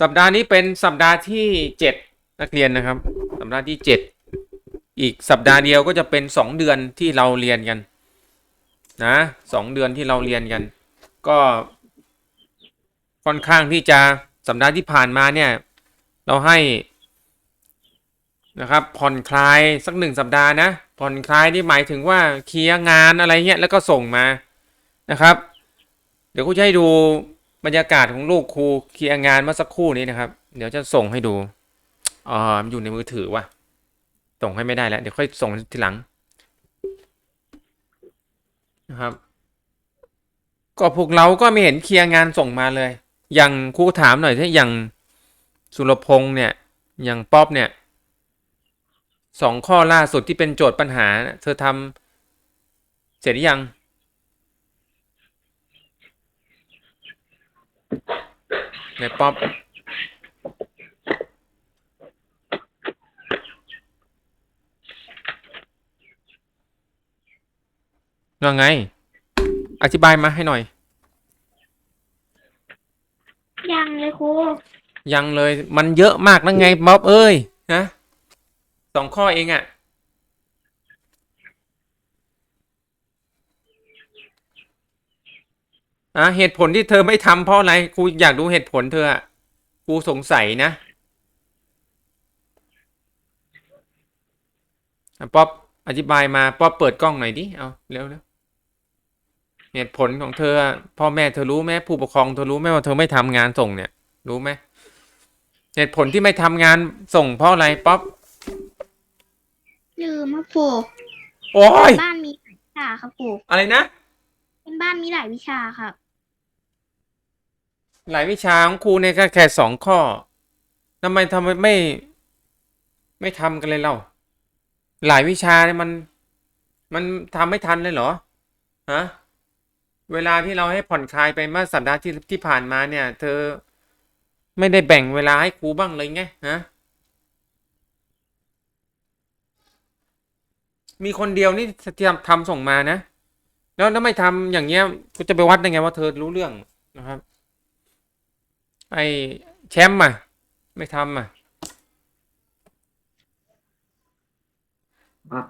สัปดาห์นี้เป็นสัปดาห์ที่เจ็ดนักเรียนนะครับ สัปดาห์ที่เจ็ดอีกสัปดาห์เดียวก็จะเป็นสองเดือนที่เราเรียนกันนะสองเดือนที่เราเรียนกัน ก็ค่อนข้างที่จะสัปดาห์ที่ผ่านมาเนี่ย เราให้นะครับผ่อนคลายสักหนึ่งสัปดาห์นะผ่อนคลายนี่หมายถึงว่าเคลียร์งานอะไรเงี้ยแล้วก็ส่งมานะครับ เดี๋ยวครูจะให้ดู บรรยากาศของลูกครูเคลียร์งานเมื่อสักครู่นี้นะครับ เดี๋ยวจะส่งให้ดูอ๋ออยู่ในมือถือว่ะส่งให้ไม่ได้แล้วเดี๋ยวค่อยส่งทีหลังนะครับ ก็พวกเราก็ไม่เห็นเคลียร์งานส่งมาเลย อย่างครูถามหน่อยที่อย่างสุรพงษ์เนี่ย อย่างป๊อปเนี่ยสองข้อล่าสุดที่เป็นโจทย์ปัญหานะเธอทำเสร็จหรือยัง ในป๊อปว่าไง อธิบายมาให้หน่อย ยังเลยครูยังเลยมันเยอะมากนะไงบ๊อบเอ้ยนะสองข้อเองอะ่ะ อะเหตุผลที่เธอไม่ทำเพราะอะไรครูอยากดูเหตุผลเธออะครูสงสัยนะอะป๊อปอธิบายมาป๊อปเปิดกล้องหน่อยดิเอาเร็วเร็วเหตุผลของเธออะพ่อแม่เธอรู้ไหมผู้ปกครองเธอรู้ไหมว่าเธอไม่ทำงานส่งเนี่ย รู้ไหมเหตุผลที่ไม่ทำงานส่งเพราะอะไรป๊อปลืมครับครูโอ้ยบ้านมีหลายวิชาครับครูอะไรนะ เป็นบ้านมีหลายวิชาครับ หลายวิชาของครูเนี่ยแค่แค่สองข้อทำไมทำไมไม่ ไม่ทำกันเลยเล่าหลายวิชาเนี่ยมัน มันทำไม่ทันเลยเหรอฮะเวลาที่เราให้ผ่อนคลายไปเมื่อสัปดาห์ที่ที่ผ่านมาเนี่ย เธอไม่ได้แบ่งเวลาให้ครูบ้างเลยไงฮะมีคนเดียวนี่ที่ทำทำส่งมานะ แล้วถ้าไม่ทำอย่างเงี้ยกูจะไปวัดได้ไงว่าเธอรู้เรื่องนะครับ ไอ้แชมป์อะ ไม่ทำอะครับ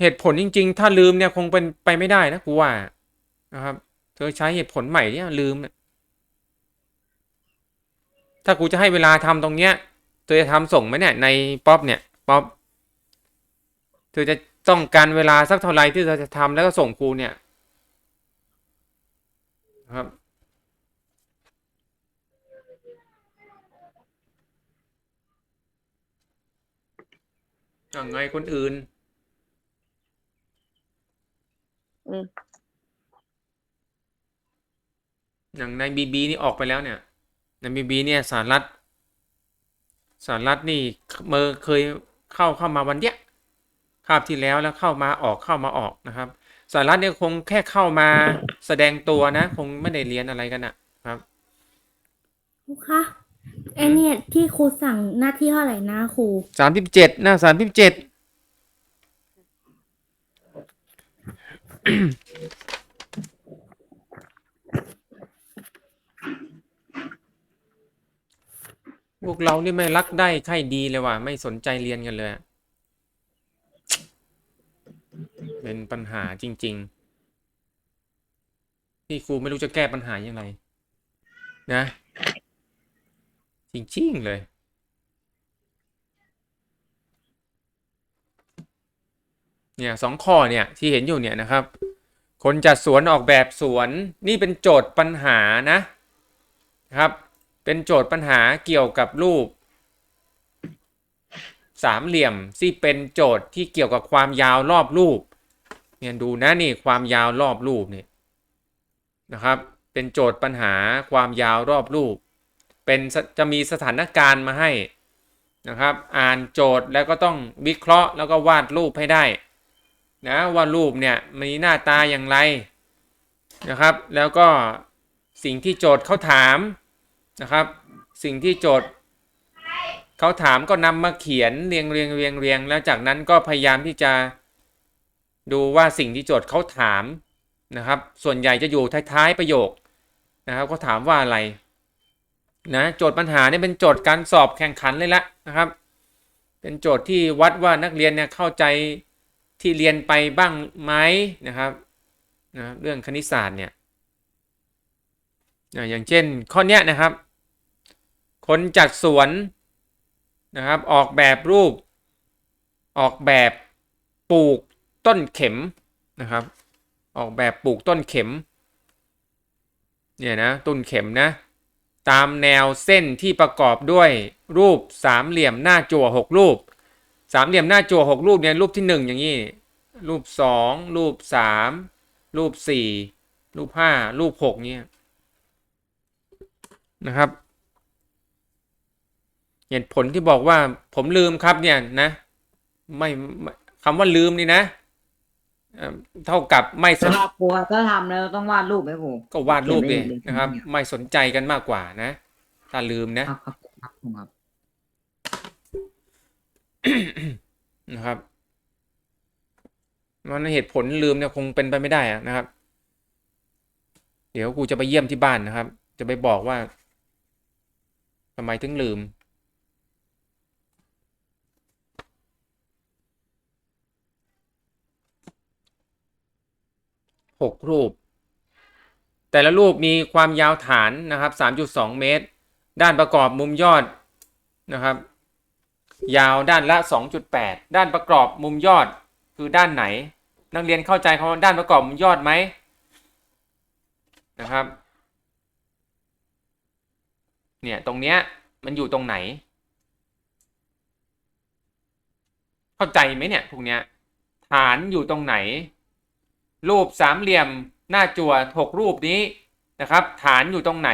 เหตุผลจริง ๆ ถ้าลืมเนี่ยคงเป็นไปไม่ได้นะกูว่านะครับ เธอใช้เหตุผลใหม่เนี่ยลืมเนี่ยถ้ากูจะให้เวลาทำตรงเนี้ย เธอจะทำส่งไหมเนี่ยในป๊อปเนี่ยป๊อปเธอจะต้องการเวลาสักเท่าไหร่ที่เธอจะทำแล้วก็ส่งครูเนี่ยครับ ย่างไงคนอื่น อืมอย่างในบีบีนี่ออกไปแล้วเนี่ยในบีบีเนี่ยสารรัฐสารรัฐนี่เมื่อเคยเข้าเข้ามาวันเนี้ยคาบที่แล้วแล้วเข้ามาออกเข้ามาออกนะครับสารรัฐเนี่ยคงแค่เข้ามาแสดงตัวนะ คงไม่ได้เรียนอะไรกันนะครับครูคะ ไอเนี่ยที่ครูสั่งหน้าที่เท่าไหร่นะครูสามสิบเจ็ดหน้าสามสิบเจ็ดพวกเรานี่ไม่รักได้ใครดีเลยว่ะ ไม่สนใจเรียนกันเลยอะเป็นปัญหาจริง ๆ ที่ครูไม่รู้จะแก้ปัญหายังไงนะ จริง ๆ เลย เนี่ยสองข้อเนี่ย ที่เห็นอยู่เนี่ยนะครับ คนจัดสวนออกแบบสวนนี่เป็นโจทย์ปัญหานะครับ เป็นโจทย์ปัญหาเกี่ยวกับรูป สามเหลี่ยมที่เป็นโจทย์ที่เกี่ยวกับความยาวรอบรูปเนี่ยดูนะนี่ความยาวรอบรูปเนี่ยนะครับ เป็นโจทย์ปัญหาความยาวรอบรูป เป็นจะมีสถานการณ์มาให้นะครับ อ่านโจทย์แล้วก็ต้องวิเคราะห์แล้วก็วาดรูปให้ได้นะว่ารูปเนี่ยมีหน้าตาอย่างไรนะครับ แล้วก็สิ่งที่โจทย์เขาถามนะครับ สิ่งที่โจทย์เขาถามก็นำมาเขียนเรียงเรียงเรียงเรียงแล้วจากนั้นก็พยายามที่จะดูว่าสิ่งที่โจทย์เขาถามนะครับ ส่วนใหญ่จะอยู่ท้ายๆประโยคนะครับเขาถามว่าอะไร นะโจทย์ปัญหาเนี่ยเป็นโจทย์การสอบแข่งขันเลยละนะครับ เป็นโจทย์ที่วัดว่านักเรียนเนี่ยเข้าใจที่เรียนไปบ้างไหมนะครับนะเรื่องคณิตศาสตร์เนี่ยนะอย่างเช่นข้อเนี้ยนะครับ คนจัดสวนนะครับ ออกแบบรูป ออกแบบปลูกต้นเข็มนะครับ ออกแบบปลูกต้นเข็ม เนี่ยนะต้นเข็มนะ ตามแนวเส้นที่ประกอบด้วยรูปสามเหลี่ยมหน้าจั่วหกรูป สามเหลี่ยมหน้าจั่วหกรูปเนี่ยรูปที่หนึ่งอย่างนี้ รูปสองรูปสามรูปสี่รูปห้ารูปหกเนี่ยนะครับ เหตุผลที่บอกว่าผมลืมครับเนี่ยนะ ไม่ไม่คำว่าลืมนี่นะ เอ่อเท่ากับไม่สสำนหรับครูอะถ้าทำแล้วต้องวาดรูปไหมครู ก็วาดรูปดิเขียนไว้นะครับเขียนไว้ไม่สนใจกันมากกว่านะถ้าลืมนะ ครับครับครับครูครับ นะครับมันเหตุผลลืมเนี่ยคงเป็นไปไม่ได้อะนะครับ เดี๋ยวกูจะไปเยี่ยมที่บ้านนะครับ จะไปบอกว่าทำไมถึงลืม หกรูป แต่ละรูปมีความยาวฐานนะครับ 3.2 เมตร ด้านประกอบมุมยอดนะครับ ยาวด้านละ 2.8 ด้านประกอบมุมยอดคือด้านไหน นักเรียนเข้าใจคำว่าด้านประกอบมุมยอดไหมนะครับ เนี่ยตรงเนี้ยมันอยู่ตรงไหน เข้าใจไหมเนี่ยพวกเนี้ยฐานอยู่ตรงไหน รูปสามเหลี่ยมหน้าจั่วหกรูปนี้นะครับ ฐานอยู่ตรงไหน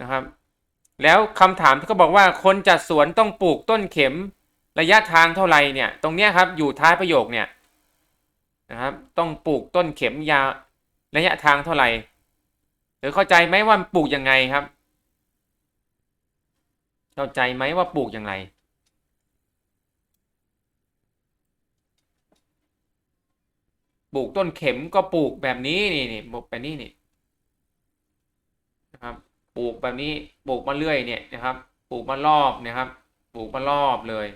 นะครับ แล้วคำถามที่เขาบอกว่าคนจัดสวนต้องปลูกต้นเข็มระยะทางเท่าไหร่เนี่ย ตรงเนี้ยครับอยู่ท้ายประโยคเนี่ยนะครับ ต้องปลูกต้นเข็มยาวระยะทางเท่าไหร่หรือเข้าใจไหมว่าปลูกยังไงครับ เข้าใจไหมว่าปลูกยังไง ปลูกต้นเข็มก็ปลูกแบบนี้นี่นี่ปลูกแบบนี้นี่นะครับปลูกแบบนี้ปลูกมาเรื่อยเนี่ยนะครับปลูกมารอบนะครับ ปลูกมารอบเลย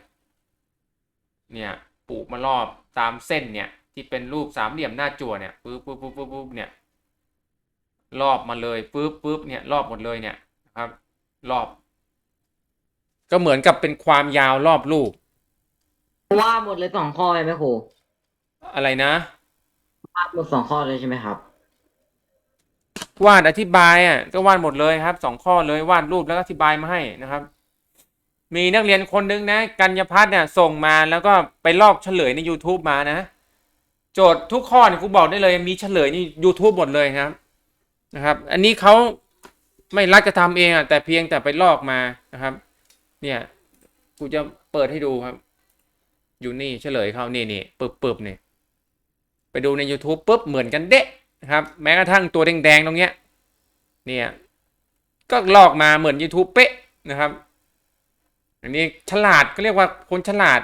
เนี่ยปลูกมารอบตามเส้นเนี่ยที่เป็นรูปสามเหลี่ยมหน้าจั่วเนี่ยปึ๊บปึ๊บปึ๊บปึ๊บปึ๊บเนี่ยรอบมาเลยปึ๊บปึ๊บเนี่ยรอบหมดเลยเนี่ยนะครับรอบ ก็เหมือนกับเป็นความยาวรอบรูปวาดหมดเลยสองข้อเลยไหมครูอะไรนะวาด หมดสองข้อเลยใช่ไหมครับ วาดอธิบายอะก็วาดหมดเลยครับสองข้อเลยวาดรูปแล้วก็อธิบายมาให้นะครับ มีนักเรียนคนนึงนะ กัญญพัฒน์เนี่ยส่งมาแล้วก็ไปลอกเฉลยใน YouTube มานะ โจทย์ทุกข้อเนี่ยครูบอกได้เลย มีเฉลยใน YouTube หมดเลยนะครับนะครับ อันนี้เขาไม่รักจะทำเองอะแต่เพียงแต่ไปลอกมานะครับ เนี่ยกูจะเปิดให้ดูครับ อยู่นี่เฉลยเขานี่นี่ปึบปึบเนี่ย ไปดูใน YouTube ปุ๊บเหมือนกันเดะนะครับ แม้กระทั่งตัวแดงๆตรงเนี้ยเนี่ยก็ลอกมาเหมือน YouTube เป๊ะนะครับ อันนี้ฉลาดก็เรียกว่าคนฉลาด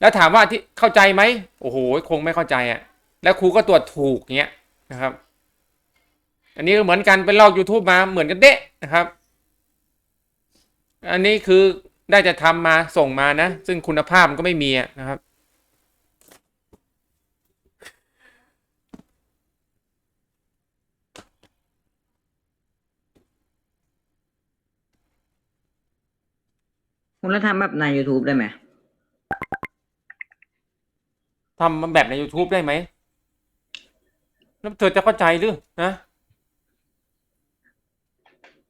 แล้วถามว่าที่เข้าใจไหมโอ้โหคงไม่เข้าใจอะ่ะแล้วครูก็ตรวจถูกเงี้ยนะครับ อันนี้ก็เหมือนกันไปลอก YouTube มาเหมือนกันเดะนะครับ อันนี้คือได้จะทำมาส่งมานะ ซึ่งคุณภาพมันก็ไม่มีนะครับ คุณแล้วทำแบบใน YouTube ได้ไหมทำมันแบบใน YouTube ได้ไหมแล้วเธอจะเข้าใจหรือนะ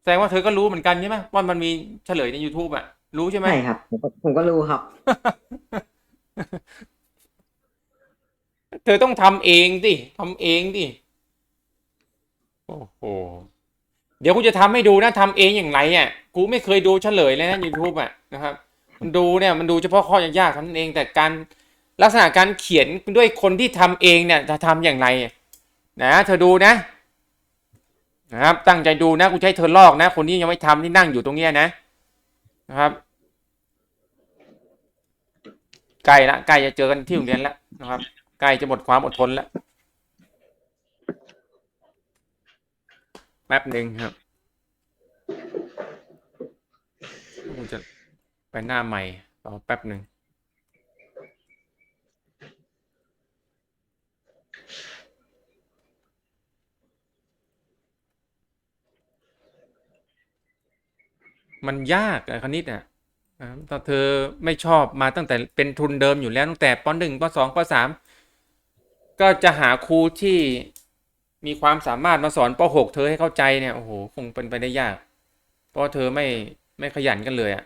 แสดงว่าเธอก็รู้เหมือนกันใช่ไหมว่ามันมีเฉลยใน YouTube อะ รู้ใช่ไหมใช่ครับ ผมก็ผมก็รู้ครับ เธอต้องทำเองดิทำเองดิโอ้โห เดี๋ยวกูจะทำให้ดูนะทำเองอย่างไรอะ กูไม่เคยดูเฉลยเลยนะ YouTube อะนะครับมันดูเนี่ยมันดูเฉพาะข้อยากๆเท่านั้นเอง แต่การลักษณะการเขียนด้วยคนที่ทำเองเนี่ยจะทำอย่างไรนะเธอดูนะนะครับ ตั้งใจดูนะกูจะให้เธอลอกนะ คนที่ยังไม่ทำที่นั่งอยู่ตรงเนี้ยนะนะครับใกล้ละใกล้จะเจอกันที่โรงเรียนแล้วนะครับใกล้จะหมดความอดทนแล้วแป๊บหนึ่งครับ กูจะไปหน้าใหม่รอแป๊บหนึ่งมันยากอะคณิตอะนะครับถ้าเธอไม่ชอบมาตั้งแต่เป็นทุนเดิมอยู่แล้วตั้งแต่ปหนึ่งปสองปสามก็จะหาครูที่มีความสามารถมาสอนปหกเธอให้เข้าใจเนี่ยโอ้โหคงเป็นไปได้ยาก เพราะเธอไม่ ไม่ขยันกันเลยอะ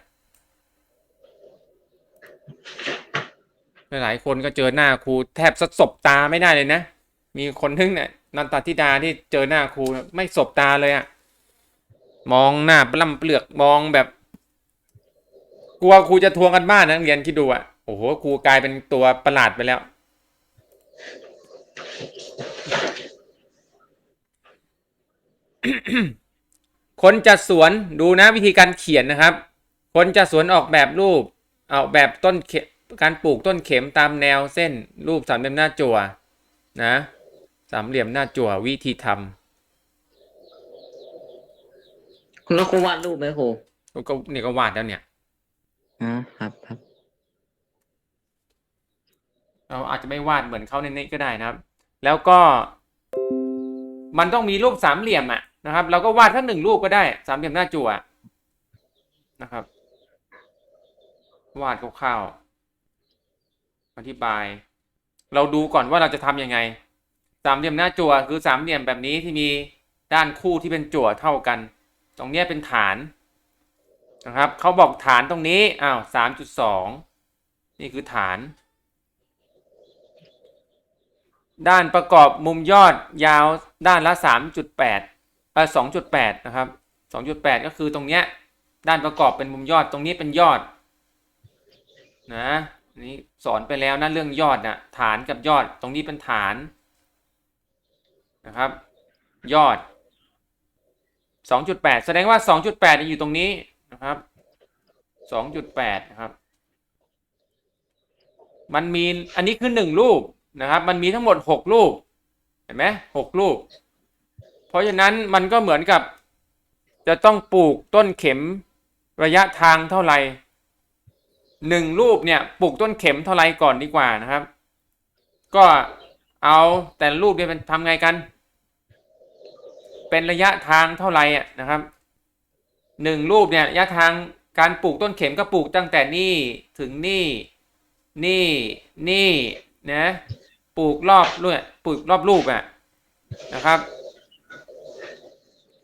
หลายคนก็เจอหน้าครูแทบสะสบตาไม่ได้เลยนะ มีคนนึงเนี่ยนันตธิดาที่เจอหน้าครูไม่สบตาเลยอะมองหน้าปล้ำเปลือกมองแบบ กลัวครูจะทวงกันบ้านนะักเรียนคิดดูอะโอ้โหครูกลายเป็นตัวประหลาดไปแล้ว คนจัดสวนดูนะวิธีการเขียนนะครับ คนจัดสวนออกแบบรูปเอาแบบต้นเขการปลูกต้นเข็มตามแนวเส้นรูปสามเหลี่ยมหน้าจั่วนะสามเหลี่ยมหน้าจั่ววิธีทคุณแล้วครูวาดรูปไหมครูำก็เนี่ยก็วาดแล้วเนี่ยอ๋อครับครับเราอาจจะไม่วาดเหมือนเขาในนี้ก็ได้นะครับ แล้วก็ มันต้องมีรูปสามเหลี่ยมอะ นะครับ เราก็วาดทั้งหนึ่งรูปก็ได้สามเหลี่ยมหน้าจั่วนะครับ วาดคร่าวๆอธิบาย เราดูก่อนว่าเราจะทำยังไง สามเหลี่ยมหน้าจั่วคือสามเหลี่ยมแบบนี้ที่มีด้านคู่ที่เป็นจั่วเท่ากัน ตรงนี้เป็นฐานนะครับเขาบอกฐานตรงนี้อ้าวสามจุดสองนี่คือฐาน ด้านประกอบมุมยอดยาวด้านละ 3.8 เอ่อ2.8นะครับ2.8ก็คือตรงเนี้ยด้านประกอบเป็นมุมยอดตรงนี้เป็นยอดนะนี่สอนไปแล้วนะเรื่องยอดนะฐานกับยอดตรงนี้เป็นฐานนะครับ ยอด 2.8 แสดงว่า 2.8อยู่ตรงนี้นะครับ 2.8 นะครับ มันมีอันนี้คือหนึ่งรูปนะครับ มันมีทั้งหมดหกรูป เห็นไหมหกรูป ราะฉะนั้นมันก็เหมือนกับ จะต้องปลูกต้นเข็มระยะทางเท่าไหร่หนึ่งรูปเนี่ยปลูกต้นเข็มเท่าไหร่ก่อนดีกว่านะครับ ก็เอาแต่รูปเนี่ยเป็นทำไงกัน เป็นระยะทางเท่าไหร่อะนะครับหนึ่งรูปเนี่ยระยะทางการปลูกต้นเข็มก็ปลูกตั้งแต่นี่ถึงนี่นี่นี่นะปลูกรอบด้วยปลูกรอบรูปอะนะครับ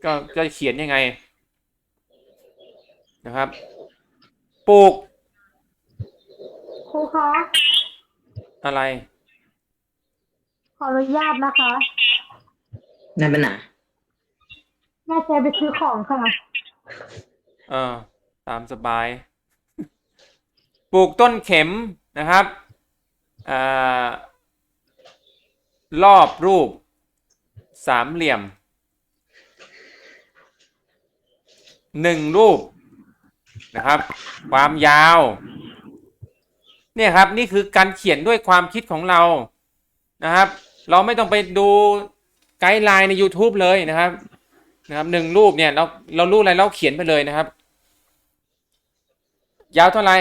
ก็จะเขียนยังไง นะครับปลูกครูคะอะไร ขออนุญาตนะคะนั่นเป็นไหนแม่ใจไปซื้อของค่ะ เออ ตามสบาย ปลูกต้นเข็มนะครับอ่ารอบรูปสามเหลี่ยม หนึ่งรูปนะครับ ความยาว เนี่ยครับนี่คือการเขียนด้วยความคิดของเรานะครับ เราไม่ต้องไปดูไกด์ไลน์ใน YouTube เลยนะครับนะครับหนึ่งรูปเนี่ยเราเรารู้อะไรเราเขียนไปเลยนะครับ ยาวเท่าไหร่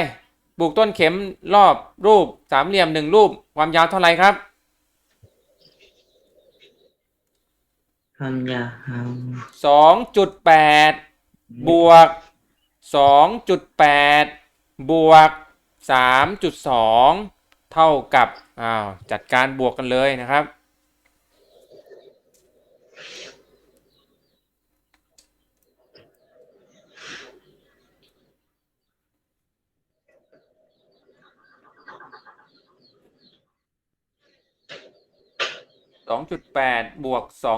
ปลูกต้นเข็มรอบรูปสามเหลี่ยมหนึ่งรูป ความยาวเท่าไหร่ครับความยาวสองจุดแปด บวกสองจุดแปดบวกสามจุดสองเท่ากับอ้าวจัดการบวกกันเลยนะครับสองจุดแปดบวกสอ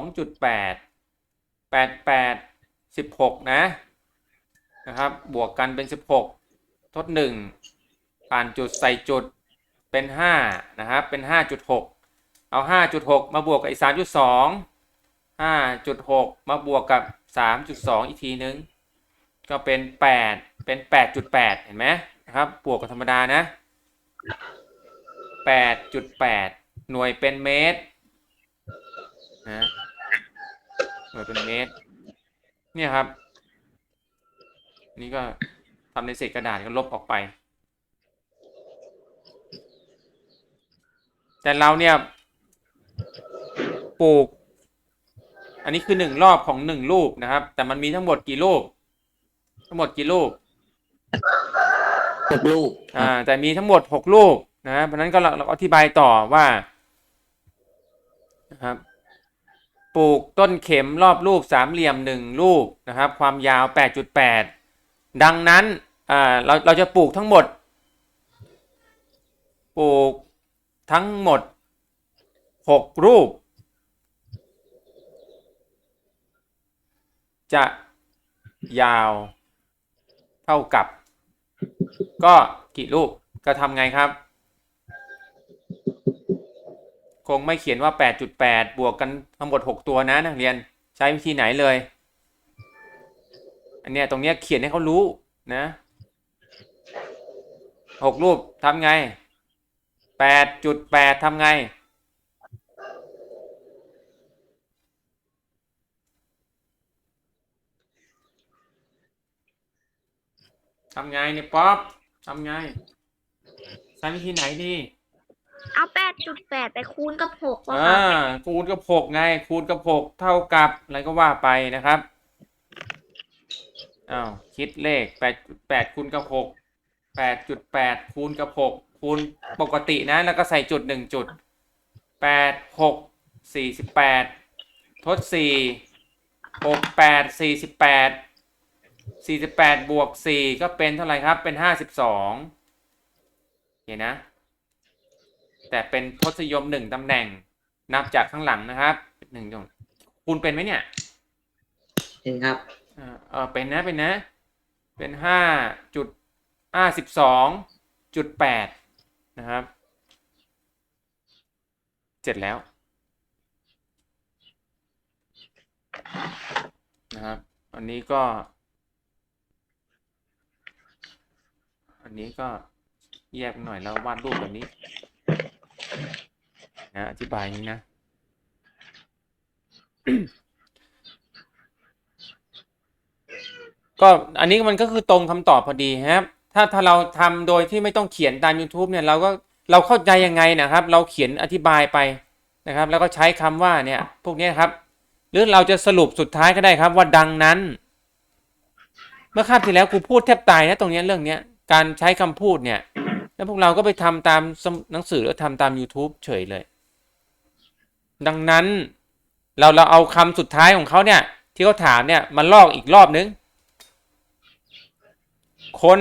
งจุดแปดแปดแปดสิบหกนะนะครับ บวกกันเป็นสิบหกทดหนึ่งผ่านจุดใส่จุดเป็นห้านะครับ เป็นห้าจุดหกเอาห้าจุดหกมาบวกกับอีกสามจุดสองห้าจุดหกมาบวกกับสามจุดสองอีกทีนึง ก็เป็นแปดเป็นแปดจุดแปดเห็นไหมนะครับ บวกกับธรรมดานะแปดจุดแปดหน่วยเป็นเมตรนะหน่วยเป็นเมตร เนี่ยครับ นี่ก็ทำในเศษกระดาษก็ลบออกไป แต่เราเนี่ยปลูก อันนี้คือหนึ่งรอบของหนึ่งรูปนะครับ แต่มันมีทั้งหมดกี่รูป ทั้งหมดกี่รูปหกลูกอ่า แต่มีทั้งหมดหกลูกนะเพราะฉะนั้นก็เราเราอธิบายต่อว่านะครับ ปลูกต้นเข็มรอบลูกสามเหลี่ยมหนึ่งลูกนะครับ ความยาว 8.8 ดังนั้นเราเราจะปลูกทั้งหมด ปลูกทั้งหมดหกรูป จะยาวเท่ากับ ก็กี่รูปก็ทำไงครับ คงไม่เขียนว่า 8.8 บวกกันทั้งหมด 6 ตัวนะนักเรียนใช้วิธีไหนเลย อันเนี้ยตรงเนี้ยเขียนให้เขารู้นะหกรูปทำไง 8.8ทำไง ทำไงเนี่ยป๊อปทำไงใช้วิธีไหนดี เอาแปดจุดแปดไปคูณกับหกอ่าค่ะคูณกับหกไง คูณกับหกเท่ากับอะไรก็ว่าไปนะครับอ้าวคิดเลขแปดแปดคูณกับหกแปดจุดแปดคูณกับหกคูณปกตินะ แล้วก็ใส่จุดหนึ่งจุดแปดหกสี่สิบแปดทดสี่หกแปดสี่สิบแปดสี่สิบแปดบวกสี่ก็เป็นเท่าไหร่ครับเป็นห้าสิบสองเห็นนะ แต่เป็นทศนิยมหนึ่งตำแหน่ง นับจากข้างหลังนะครับหนึ่งตรงคูณเป็นไหมเนี่ยเห็นครับอ่าเออเป็นนะเป็นนะ เป็นห้าจุดห้าสิบสองจุดแปดนะครับเสร็จแล้วนะครับ อันนี้ก็ อันนี้ก็แยกหน่อยแล้ววาดรูปแบบนี้ นะอธิบายงนี้นะ ก็อันนี้มันก็คือตรงคำตอบพอดีครับ ถ้าถ้าเราทำโดยที่ไม่ต้องเขียนตาม YouTube เนี่ยเราก็เราเข้าใจยังไงนะครับ เราเขียนอธิบายไปนะครับ แล้วก็ใช้คำว่าเนี่ย พวกนี้ครับ หรือเราจะสรุปสุดท้ายก็ได้ครับ ว่าดังนั้น เมื่อคาบที่แล้วครูพูดแทบตายนะตรงนี้เรื่องเนี้ยการใช้คำพูดเนี่ย แล้วพวกเราก็ไปทำตามหนังสือหรือทำตาม YouTube เฉยเลย ดังนั้นเราเราเอาคำสุดท้ายของเขาเนี่ย ที่เขาถามเนี่ยมาลอกอีกรอบนึง คน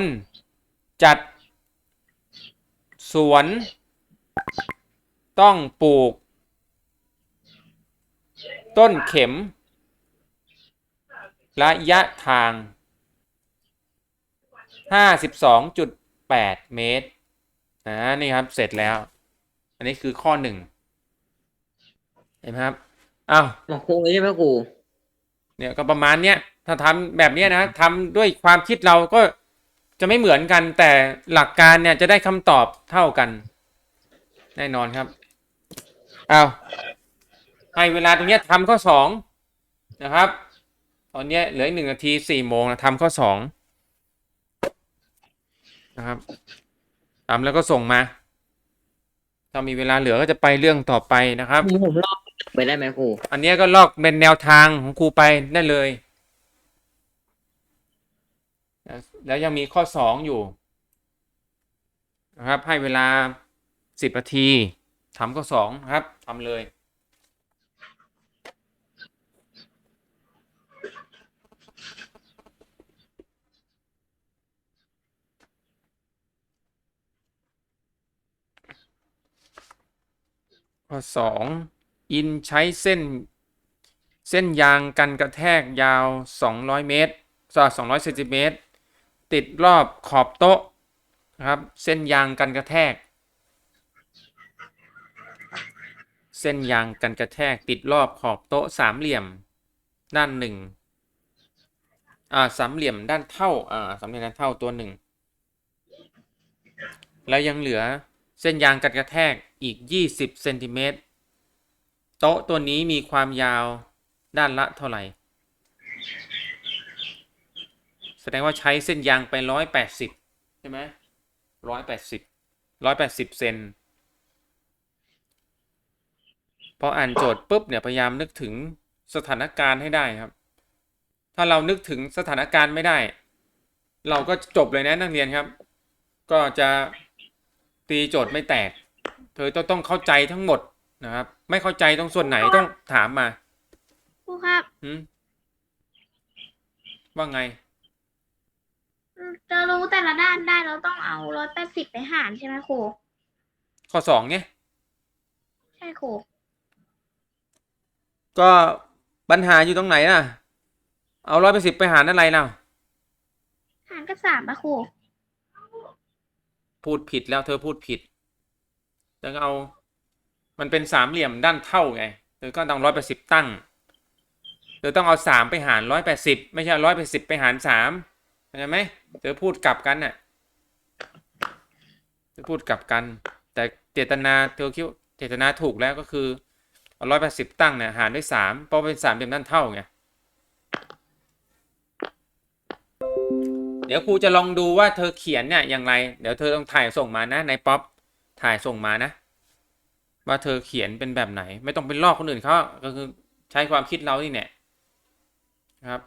จัด สวน ต้องปลูก ต้นเข็ม ระยะทาง 52.8 เมตร อ่านี่ครับเสร็จแล้ว อันนี้คือข้อหนึ่งเห็นไหมครับอ้าวหมอครูใช่ไหมครูเนี่ยก็ประมาณเนี้ยถ้าทำแบบเนี้ยนะทำด้วยความคิดเราก็จะไม่เหมือนกัน แต่หลักการเนี่ยจะได้คำตอบเท่ากัน แน่นอนครับอ้าวให้เวลาตรงเนี้ยทำข้อสองนะครับ ตอนเนี้ยเหลืออีกหนึ่งนาทีสี่โมงนะทำข้อสองนะครับ ทำแล้วก็ส่งมา ถ้ามีเวลาเหลือก็จะไปเรื่องต่อไปนะครับผมลอกไปได้ไหมครู อันเนี้ยก็ลอกเป็นแนวทางของครูไปได้เลยแล้วแล้วยังมีข้อสองอยู่นะครับให้เวลาสิบนาทีทำข้อสองนะครับทำเลย ข้อสองอินใช้เส้น เส้นยางกันกระแทกยาว 200 เมตรต่อ200เซนติเมตรติดรอบขอบโต๊ะนะครับ เส้นยางกันกระแทก เส้นยางกันกระแทกติดรอบขอบโต๊ะสามเหลี่ยมด้านหนึ่งอ่าสามเหลี่ยมด้านเท่าอ่าสามเหลี่ยมด้านเท่าตัวหนึ่งแล้วยังเหลือ เส้นยางกันกระแทกอีก 20เซนติเมตรโต๊ะตัวนี้มีความยาวด้านละเท่าไหร่ แสดงว่าใช้เส้นยางไปร้อยแปดสิบใช่ไหมร้อยแปดสิบร้อยแปดสิบเซนพออ่านโจทย์ปุ๊บเนี่ยพยายามนึกถึงสถานการณ์ให้ได้ครับ ถ้าเรานึกถึงสถานการณ์ไม่ได้ เราก็จบเลยนะนักเรียนครับ ก็จะ ตีโจทย์ไม่แตก เธอต้องต้องเข้าใจทั้งหมดนะครับ ไม่เข้าใจตรงส่วนไหนต้องถามมาครูครับหืมว่าไง จะรู้แต่ละด้านได้เราต้องเอาร้อยแปดสิบไปหารใช่ไหมครูข้อสองเนี่ยใช่ครูก็ปัญหาอยู่ตรงไหนน่ะ เอาร้อยไปสิบไปหารอะไรเราหารกับสามปะครู พูดผิดแล้วเธอพูดผิดเธอเอา มันเป็นสามเหลี่ยมด้านเท่าไง เธอก็ต้องร้อยแปดสิบตั้ง เธอต้องเอาสามไปหารร้อยแปดสิบไม่ใช่ร้อยแปดสิบไปหารสามเข้าใจไหมเธอพูดกลับกันน่ะ เธอพูดกลับกัน แต่เจตนาเธอคิดเจตนาถูกแล้วก็คือเอาร้อยแปดสิบตั้งเนี่ยหารด้วยสามเพราะเป็นสามเหลี่ยมด้านเท่าไง ดี๋ยวครูจะลองดูว่าเธอเขียนเนี่ยอย่างไร เดี๋ยวเธอต้องถ่ายส่งมานะในป๊อปถ่ายส่งมานะ ว่าเธอเขียนเป็นแบบไหน ไม่ต้องเป็นลอกคนอื่นเขาก็คือใช้ความคิดเรานี่เนี่ยนะครับ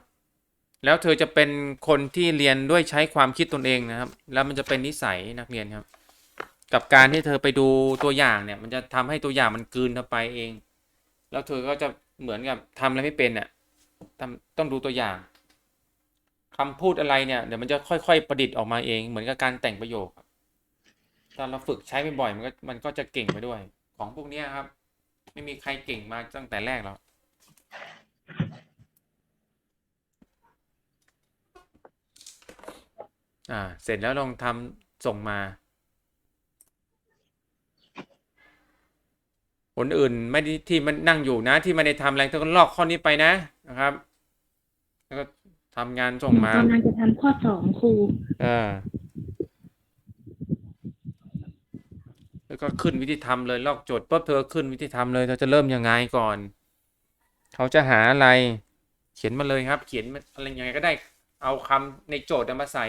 แล้วเธอจะเป็นคนที่เรียนด้วยใช้ความคิดตนเองนะครับ แล้วมันจะเป็นนิสัยนักเรียนครับ กับการที่เธอไปดูตัวอย่างเนี่ย มันจะทำให้ตัวอย่างมันกลืนเธอไปเอง แล้วเธอก็จะเหมือนกับทำอะไรไม่เป็นอะทำต้องดูตัวอย่าง คำพูดอะไรเนี่ยเดี๋ยวมันจะค่อย ๆ ประดิษฐ์ออกมาเอง เหมือนกับการแต่งประโยคตอนเราฝึกใช้บ่อยๆมันก็มันก็จะเก่งไปด้วย ของพวกนี้ครับ ไม่มีใครเก่งมาตั้งแต่แรกหรอกอ่า เสร็จแล้วลองทำส่งมา คนอื่นไม่ที่มันนั่งอยู่นะ ที่ไม่ได้ทำอะไรเธอก็ลอกข้อนี้ไปนะนะครับ แล้วก็ ทำงานส่งมา กำลังจะทำข้อสองครูเออแล้วก็ขึ้นวิธีทำเลยลอกโจทย์ปุ๊บเธอขึ้นวิธีทำเลยเธอจะเริ่มยังไงก่อน เขาจะหาอะไร เขียนมาเลยครับ เขียนอะไรยังไงก็ได้ เอาคำในโจทย์เอามาใส่